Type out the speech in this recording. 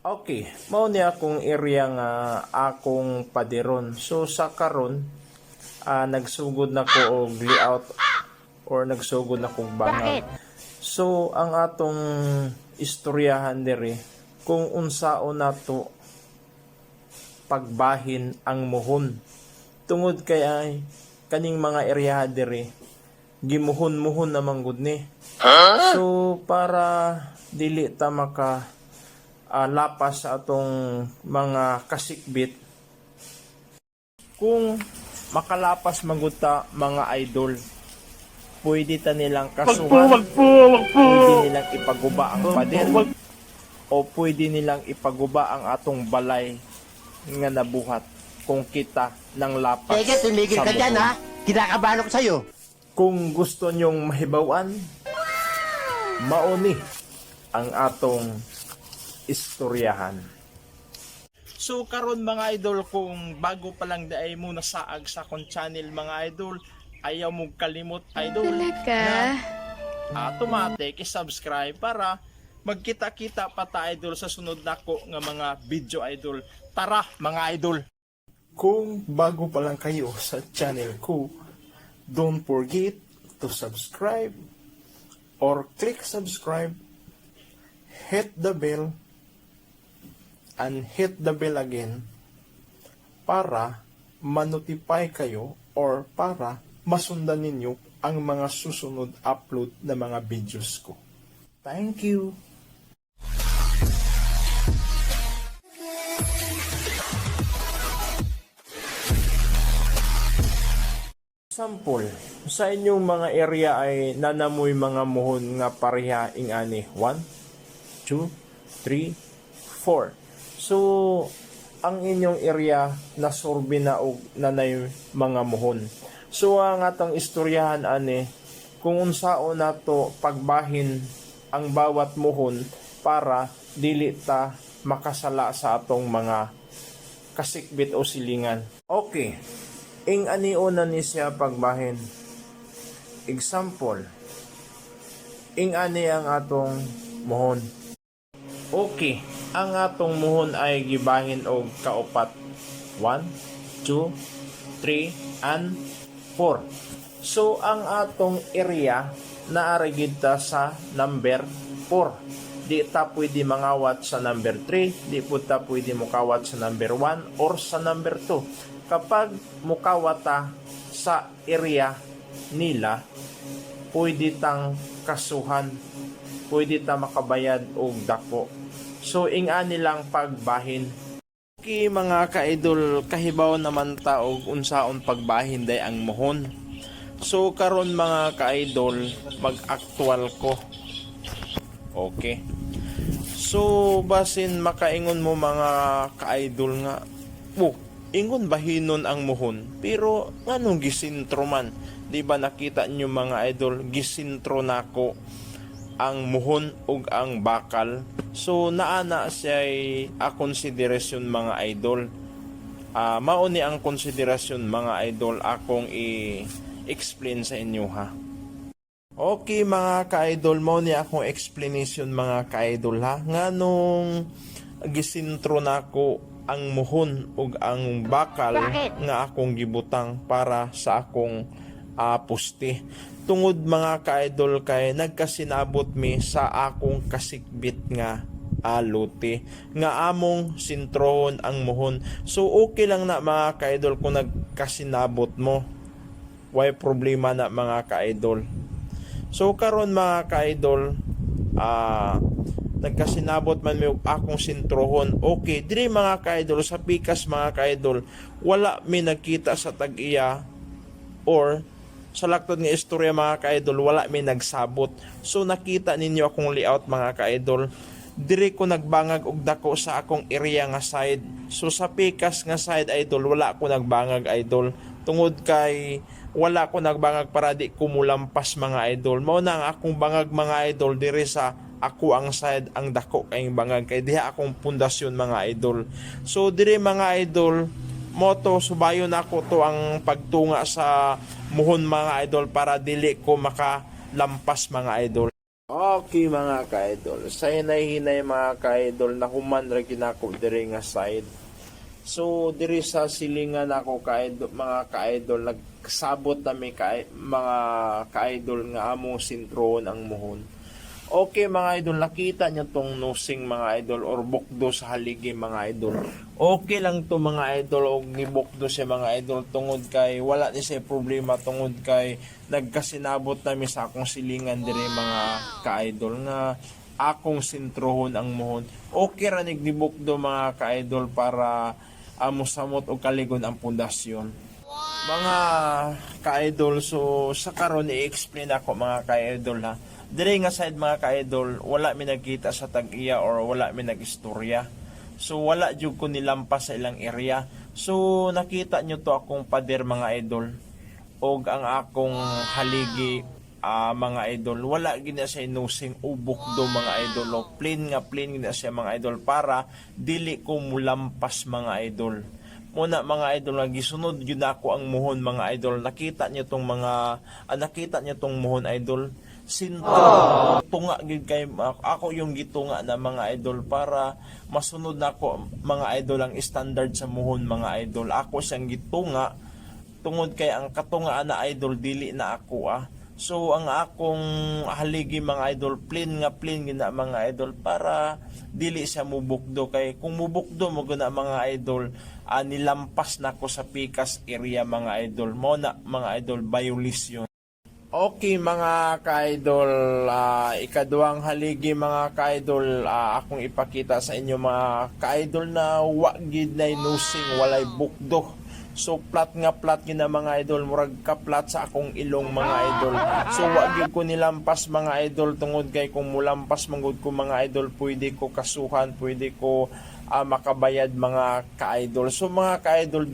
Okay, mao ni akong area nga akong padiron. So sa karon ah, nagsugod na ko og layout or nagsugod na kog bangag. So ang atong istoryahan diri kung unsaon nato pagbahin ang muhon. Tungod kay ay kaning mga area diri gimuhon-muhon naman gud ni. So para dili ta maka ah, lapas sa atong mga kasikbit. Kung makalapas maguta mga idol pwede ta nilang kasuhan. pwede nilang ipaguba ang pader. o pwede nilang ipaguba ang atong balay nga nabuhat kung kita ng lapas Teka, tumigil sa ka dyan ha. Kinakabahan ako sa'yo. Kung gusto nyong mahibawan, mauni ang atong istoryahan. So karon mga idol kung bago pa lang daay mo nasaag sa akong channel mga idol, ayaw mo kalimot idol Talaga? na automatic i-subscribe para magkita-kita pa ta idol sa sunod nako nga mga video idol. Tara mga idol. Kung bago pa lang kayo sa channel ko, don't forget to subscribe or click subscribe, hit the bell, and hit the bell again para manotify kayo or para masundan ninyo ang mga susunod upload na mga videos ko. Thank you! Sample, sa inyong mga area ay nanamoy mga muhon nga pareha ing ani 1 2 3 4 So ang inyong area nasorbi na og nanay mga muhon So ang atong istoryahan ani kung unsaon nato pagbahin ang bawat muhon para dili ta makasala sa atong mga kasikbit o silingan. Okay. Ing aniuna ni siya pagbahin. Example. Ing ani ang atong muhon. Okay. Ang atong muhon ay gibahin og kaupat. 1, 2, 3, and 4. So, ang atong area naari gid ta sa number 4 di ta pwede mangawat sa number 3, di po ta pwede mukawat sa number 1 or sa number 2. Kapag mukawat ta sa area nila, pwede tang kasuhan, pwede ta makabayad og dako. So inga nilang pagbahin. Okay mga ka-idol, kahibaw naman ta og unsaon pagbahin day ang mohon. So karon mga ka-idol, mag-actual ko. Okay. So, basin makaingon mo mga ka-idol nga, oh, ingon bahinon ang muhon. Pero, anong gisintro man? Di ba nakita nyo mga idol, gisintro nako ang muhon ug ang bakal. So, naana siya a konsiderasyon mga idol. Ah, mauni ang konsiderasyon mga idol akong i-explain sa inyo ha. Okay mga ka-idol mo ni akong explanation mga ka-idol ha nga nung gisintro nako ang muhon ug ang bakal Bakit? nga akong gibutang para sa akong puste tungod mga ka-idol kay nagkasinabot mi sa akong kasikbit nga alote. Nga among sintrohon ang muhon so okay lang na mga ka-idol kung nagkasinabot mo. Why problema na mga ka-idol? So karon mga ka-idol, ah nagkasinabot man mi akong sintrohon. Okay, diri mga ka-idol sa pikas mga ka-idol, wala mi nagkita sa tag-iya or sa laktod nga istorya mga ka-idol, wala mi nagsabot. So nakita ninyo akong layout mga ka-idol. Diri ko nagbangag og dako sa akong area nga side. So sa pikas nga side idol, wala ko nagbangag idol. Tungod kay wala ko nagbangag para di kumulampas mga idol. Mao na ang akong bangag mga idol diri sa ako ang side ang dako kayong bangag kay diha akong pundasyon mga idol. So diri mga idol moto subayon ako to ang pagtunga sa muhon mga idol para dili ko makalampas mga idol. Okay mga ka-idol, sa hinay-hinay mga ka-idol na human ra ginako diri nga side. So diri sa silingan ako ka-idol, mga ka-idol nagsabot na may ka mga ka-idol nga among sintron ang muhon. Okay mga idol, nakita nyo tong nosing mga idol or bukdo sa haligi mga idol. Okay lang to mga idol o gibukdo sa mga idol tungod kay wala ni siya problema tungod kay nagkasinabot nami sa akong silingan dire mga ka-idol nga akong sintrohon ang muhon. Okay ra nig gibukdo mga ka-idol para amo samot o kaligon ang pundasyon. Mga ka-idol, so sa karon i-explain ako mga ka-idol ha. Dire nga side mga ka-idol, wala mi nagkita sa tag-iya or wala mi nag-istorya. So wala jud ko nilampas sa ilang area. So nakita nyo to akong pader mga idol. Og ang akong haligi ah, mga idol, wala gina siya inusing ubok do mga idol. O plain nga plain gina siya mga idol para dili ko mulampas mga idol muna mga idol nga gisunod yun ako ang muhon mga idol nakita niyo tong mga ah, nakita niyo tong muhon idol sinto. Tunga gid kay ako yung gitunga na mga idol para masunod na ako mga idol ang standard sa muhon mga idol. Ako siyang gitunga. Tungod kay ang katungaan na idol dili na ako ah. So ang akong haligi mga idol plain nga plain gina mga idol para dili siya mubukdo. Kay kung mubukdo mo guna mga idol ah, nilampas na ko sa Picas area mga idol. Mo na mga idol violation Okay mga ka-idol, ah, ikaduhang haligi mga ka-idol, ah, akong ipakita sa inyo mga ka-idol na wagid na inusing walay bukdo. So plat nga plat gina mga idol, murag ka plat sa akong ilong mga idol. So wagid ko nilampas mga idol tungod kay kung mulampas manggod ko mga idol, pwede ko kasuhan, pwede ko ah, makabayad mga ka-idol. So mga ka-idol,